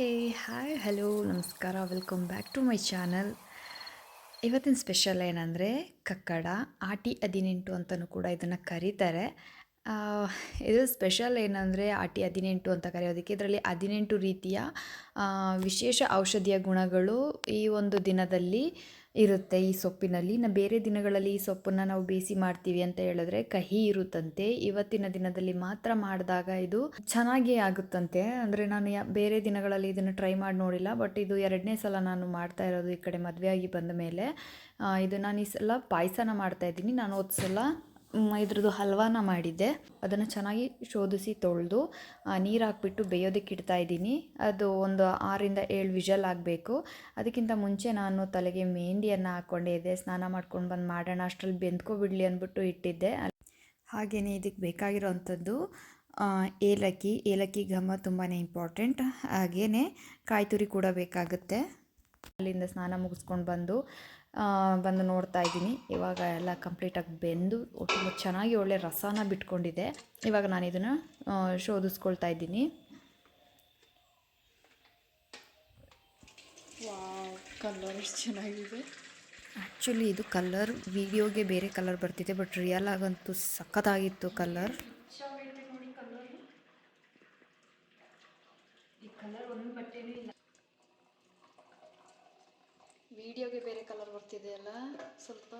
ಹೇ hi hello ನಮಸ್ಕಾರ welcome back to my channel ಇವತ್ತಿನ special ಏನಂದರೆ ಕಕ್ಕಡ, ಆಟಿ ಹದಿನೆಂಟು ಅಂತಲೂ ಕೂಡ ಇದನ್ನು ಕರೀತಾರೆ. ಇದು ಸ್ಪೆಷಲ್ ಏನಂದರೆ ಆಟಿ ಹದಿನೆಂಟು ಅಂತ ಕರೆಯೋದಕ್ಕೆ. ಇದರಲ್ಲಿ ಹದಿನೆಂಟು ರೀತಿಯ ಆ, ವಿಶೇಷ ಔಷಧೀಯ ಗುಣಗಳು ಈ ಒಂದು ದಿನದಲ್ಲಿ ಇರುತ್ತೆ ಈ ಸೊಪ್ಪಿನಲ್ಲಿ. ನಾ ಬೇರೆ ದಿನಗಳಲ್ಲಿ ಈ ಸೊಪ್ಪನ್ನು ನಾವು ಬೇಯಿಸಿ ಮಾಡ್ತೀವಿ ಅಂತ ಹೇಳಿದ್ರೆ ಕಹಿ ಇರುತ್ತಂತೆ. ಇವತ್ತಿನ ದಿನದಲ್ಲಿ ಮಾತ್ರ ಮಾಡಿದಾಗ ಇದು ಚೆನ್ನಾಗಿ ಆಗುತ್ತಂತೆ. ಅಂದರೆ ನಾನು ಯಾ ಬೇರೆ ದಿನಗಳಲ್ಲಿ ಇದನ್ನು ಟ್ರೈ ಮಾಡಿ ನೋಡಿಲ್ಲ ಬಟ್ ಇದು ಎರಡನೇ ಸಲ ನಾನು ಮಾಡ್ತಾ ಇರೋದು ಈ ಕಡೆ ಮದುವೆ ಆಗಿ ಬಂದ ಮೇಲೆ. ಇದು ನಾನು ಈ ಸಲ ಪಾಯಸನ ಮಾಡ್ತಾಯಿದ್ದೀನಿ ನಾನು ಹೋದ ಸಲ ಮ್, ಇದ್ರದ್ದು ಹಲ್ವಾನ ಮಾಡಿದ್ದೆ. ಅದನ್ನು ಚೆನ್ನಾಗಿ ಶೋಧಿಸಿ ತೊಳೆದು ನೀರು ಹಾಕ್ಬಿಟ್ಟು ಬೇಯೋದಕ್ಕೆ ಇಡ್ತಾ ಇದ್ದೀನಿ. ಅದು ಒಂದು ಆರಿಂದ ಏಳು ವಿಷಲ್ ಆಗಬೇಕು. ಅದಕ್ಕಿಂತ ಮುಂಚೆ ನಾನು ತಲೆಗೆ ಮೆಹಂದಿಯನ್ನು ಹಾಕ್ಕೊಂಡೇ ಇದ್ದೆ ಸ್ನಾನ ಮಾಡ್ಕೊಂಡು ಬಂದು ಮಾಡೋಣ, ಅಷ್ಟರಲ್ಲಿ ಬೆಂದ್ಕೊಬಿಡ್ಲಿ ಅಂದ್ಬಿಟ್ಟು ಇಟ್ಟಿದ್ದೆ. ಹಾಗೆಯೇ ಇದಕ್ಕೆ ಬೇಕಾಗಿರೋವಂಥದ್ದು ಏಲಕ್ಕಿ. ಏಲಕ್ಕಿ ಘಮ ತುಂಬಾ ಇಂಪಾರ್ಟೆಂಟ್. ಹಾಗೆಯೇ ಕಾಯಿ ತುರಿ ಕೂಡ ಬೇಕಾಗುತ್ತೆ. ಅಲ್ಲಿಂದ ಸ್ನಾನ ಮುಗಿಸ್ಕೊಂಡು ಬಂದು ಬಂದು ನೋಡ್ತಾ ಇದ್ದೀನಿ. ಇವಾಗ ಎಲ್ಲ ಕಂಪ್ಲೀಟಾಗಿ ಬೆಂದು ತುಂಬ ಚೆನ್ನಾಗಿ ಒಳ್ಳೆ ರಸನ ಬಿಟ್ಕೊಂಡಿದೆ. ಇವಾಗ ನಾನು ಇದನ್ನು ಶೋಧಿಸ್ಕೊಳ್ತಾ ಇದ್ದೀನಿ. ಕಲರ್ ಚೆನ್ನಾಗಿದೆ. ಆ್ಯಕ್ಚುಲಿ ಇದು ಕಲರ್ ವಿಡಿಯೋಗೆ ಬೇರೆ ಕಲರ್ ಬರ್ತಿದೆ ಬಟ್ ರಿಯಲ್ ಆಗಂತೂ ಸಖತ್ತಾಗಿತ್ತು ಕಲರ್ ವಿಡಿಯೋಗೆ ಬೇರೆ ಕಲರ್ ಬರ್ತಿದೆಯಲ್ಲ ಸ್ವಲ್ಪ?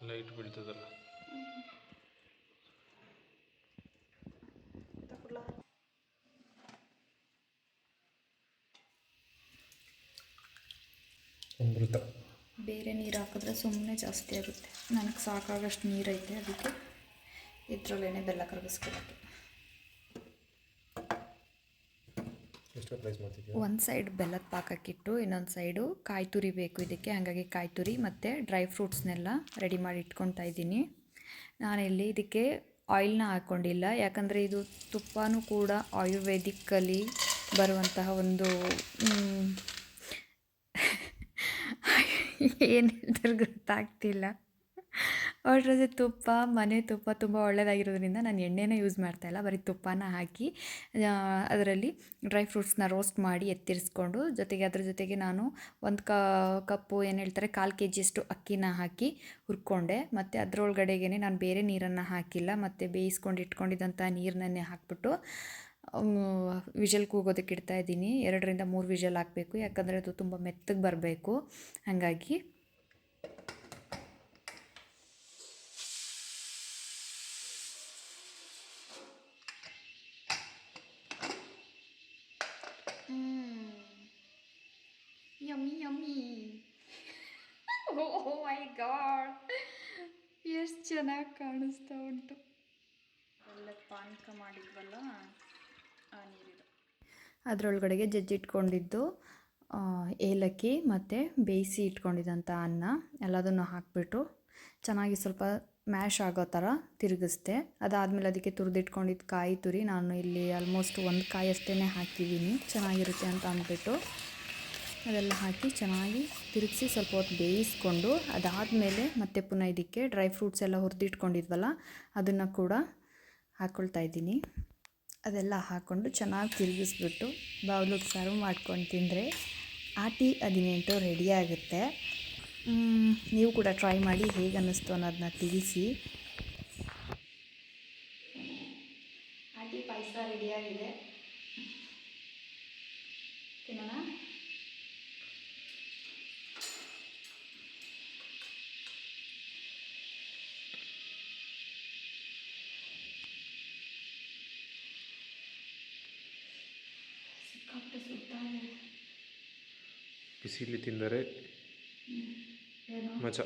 ಲೈಟ್ ಬೀಳ್ತದಲ್ಲ. ಬೇರೆ ನೀರು ಹಾಕಿದ್ರೆ ಸುಮ್ಮನೆ ಜಾಸ್ತಿ ಆಗುತ್ತೆ ನನಗೆ ಸಾಕಾಗಷ್ಟು ನೀರೈತೆ ಅದಕ್ಕೆ ಇದರಲ್ಲೇನೆ ಬೆಲ್ಲ ಕರಗಿಸ್ಕೊಳ್ಳೋಕ್ಕೆ ಎಷ್ಟು ಮಾಡ್ತಿದ್ಯಾ ಒಂದು ಸೈಡ್ ಬೆಲ್ಲದ ಪಾಕಕ್ಕಿಟ್ಟು, ಇನ್ನೊಂದು ಸೈಡು ಕಾಯಿ ತುರಿ ಬೇಕು ಇದಕ್ಕೆ. ಹಾಗಾಗಿ ಕಾಯಿ ತುರಿ ಮತ್ತು ಡ್ರೈ ಫ್ರೂಟ್ಸ್ನೆಲ್ಲ ರೆಡಿ ಮಾಡಿ ಇಟ್ಕೊತಾ ಇದ್ದೀನಿ. ನಾನಿಲ್ಲಿ ಇದಕ್ಕೆ ಆಯಿಲ್ನ ಹಾಕ್ಕೊಂಡಿಲ್ಲ ಯಾಕಂದರೆ ಇದು ತುಪ್ಪನೂ ಕೂಡ ಆಯುರ್ವೇದಿಕ್ಕಲ್ಲಿ ಬರುವಂತಹ ಒಂದು ಏನು ಹೇಳ್ತಾರೆ ಗೊತ್ತಾಗ್ತಿಲ್ಲ. ಒಟ್ರಲ್ಲಿ ತುಪ್ಪ, ಮನೆ ತುಪ್ಪ ತುಂಬ ಒಳ್ಳೆಯದಾಗಿರೋದ್ರಿಂದ ನಾನು ಎಣ್ಣೆನ ಯೂಸ್ ಮಾಡ್ತಾ ಇಲ್ಲ. ಬರೀ ತುಪ್ಪನ ಹಾಕಿ ಅದರಲ್ಲಿ ಡ್ರೈ ಫ್ರೂಟ್ಸ್ನ ರೋಸ್ಟ್ ಮಾಡಿ ಎತ್ತಿರಿಸ್ಕೊಂಡು, ಜೊತೆಗೆ ಅದ್ರ ಜೊತೆಗೆ ನಾನು ಒಂದು ಕಪ್ಪು ಏನು ಹೇಳ್ತಾರೆ, ಕಾಲು ಕೆ ಜಿಯಷ್ಟು ಅಕ್ಕಿನ ಹಾಕಿ ಹುರ್ಕೊಂಡೆ. ಮತ್ತು ಅದರೊಳಗಡೆಗೆ ನಾನು ಬೇರೆ ನೀರನ್ನು ಹಾಕಿಲ್ಲ. ಮತ್ತು ಬೇಯಿಸ್ಕೊಂಡು ಇಟ್ಕೊಂಡಿದ್ದಂಥ ನೀರನ್ನೇ ಹಾಕ್ಬಿಟ್ಟು ವಿಷಲ್ ಕೂಗೋದಕ್ಕೆ ಇಡ್ತಾ ಇದ್ದೀನಿ. ಎರಡರಿಂದ ಮೂರು ವಿಷಲ್ ಹಾಕಬೇಕು. ಯಾಕಂದರೆ ಅದು ತುಂಬ ಮೆತ್ತಗೆ ಬರಬೇಕು. ಹಾಗಾಗಿ yummy yummy. Oh my God ಎಷ್ಟು ಚೆನ್ನಾಗಿ ಕಾಣಿಸ್ತಾ ಉಂಟು. ಎಲ್ಲ ಪಾನಕ ಮಾಡಿದ್ವಲ್ಲ, ಆ ಜಜ್ಜಿಟ್ಕೊಂಡಿದ್ದು ಏಲಕ್ಕಿ ಮತ್ತು ಬೇಯಿಸಿ ಇಟ್ಕೊಂಡಿದ್ದಂಥ ಅನ್ನ, ಎಲ್ಲದನ್ನು ಹಾಕಿಬಿಟ್ಟು ಚೆನ್ನಾಗಿ ಸ್ವಲ್ಪ ಮ್ಯಾಶ್ ಆಗೋ ಥರ ತಿರುಗಿಸ್ದೆ. ಅದಾದಮೇಲೆ ಅದಕ್ಕೆ ತುರಿದಿಟ್ಕೊಂಡಿದ್ದು ಕಾಯಿ ತುರಿ ನಾನು ಇಲ್ಲಿ ಆಲ್ಮೋಸ್ಟ್ ಒಂದು ಕಾಯಿ ಅಷ್ಟೇ ಹಾಕಿದ್ದೀನಿ. ಚೆನ್ನಾಗಿರುತ್ತೆ ಅಂತ ಅಂದ್ಬಿಟ್ಟು ಅದೆಲ್ಲ ಹಾಕಿ ಚೆನ್ನಾಗಿ ತಿರುಗಿಸಿ ಸ್ವಲ್ಪ ಹೊತ್ತು ಬೇಯಿಸ್ಕೊಂಡು ಅದಾದಮೇಲೆ ಮತ್ತೆ ಪುನಃ ಇದಕ್ಕೆ ಡ್ರೈ ಫ್ರೂಟ್ಸ್ ಎಲ್ಲ ಹುರಿದಿಟ್ಕೊಂಡಿದ್ವಲ್ಲ, ಅದನ್ನು ಕೂಡ ಹಾಕ್ಕೊಳ್ತಾ ಇದ್ದೀನಿ. ಅದೆಲ್ಲ ಹಾಕ್ಕೊಂಡು ಚೆನ್ನಾಗಿ ತಿರುಗಿಸ್ಬಿಟ್ಟು ಬೌಲಿಗೆ ಸರ್ವ್ ಮಾಡ್ಕೊಂಡು ತಿಂದರೆ ಆಟಿ ಹದಿನೆಂಟು ರೆಡಿ ಆಗುತ್ತೆ. ನೀವು ಕೂಡ ಟ್ರೈ ಮಾಡಿ ಹೇಗೆ ಅನ್ನಿಸ್ತು ಅನ್ನೋದನ್ನ ತಿಳಿಸಿ. ಆಟಿ ಪಾಯಸ ರೆಡಿಯಾಗಿದೆ ಬಿಸಿಲಿ ತಿಂದರೆ ಏನು ಮಜಾ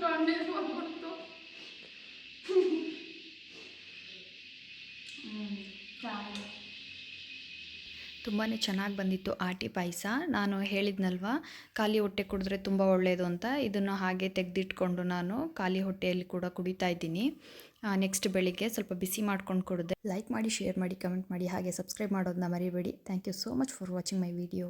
ಕಣ್ಣೀರು ತುಂಬಾ ಚೆನ್ನಾಗಿ ಬಂದಿತ್ತು ಆಟಿ ಪಾಯಸ. ನಾನು ಹೇಳಿದ್ನಲ್ವ, ಖಾಲಿ ಹೊಟ್ಟೆ ಕುಡಿದ್ರೆ ತುಂಬ ಒಳ್ಳೆಯದು ಅಂತ. ಇದನ್ನು ಹಾಗೆ ತೆಗೆದಿಟ್ಕೊಂಡು ನಾನು ಖಾಲಿ ಹೊಟ್ಟೆಯಲ್ಲಿ ಕೂಡ ಕುಡಿತಾ ಇದ್ದೀನಿ. ನೆಕ್ಸ್ಟ್ ಬೆಳಿಗ್ಗೆ ಸ್ವಲ್ಪ ಬಿಸಿ ಮಾಡ್ಕೊಂಡು ಕೊಡಿದೆ ಲೈಕ್ ಮಾಡಿ ಶೇರ್ ಮಾಡಿ ಕಮೆಂಟ್ ಮಾಡಿ, ಹಾಗೆ ಸಬ್ಸ್ಕ್ರೈಬ್ ಮಾಡೋದನ್ನ ಮರಿಬೇಡಿ. Thank you so much for watching my video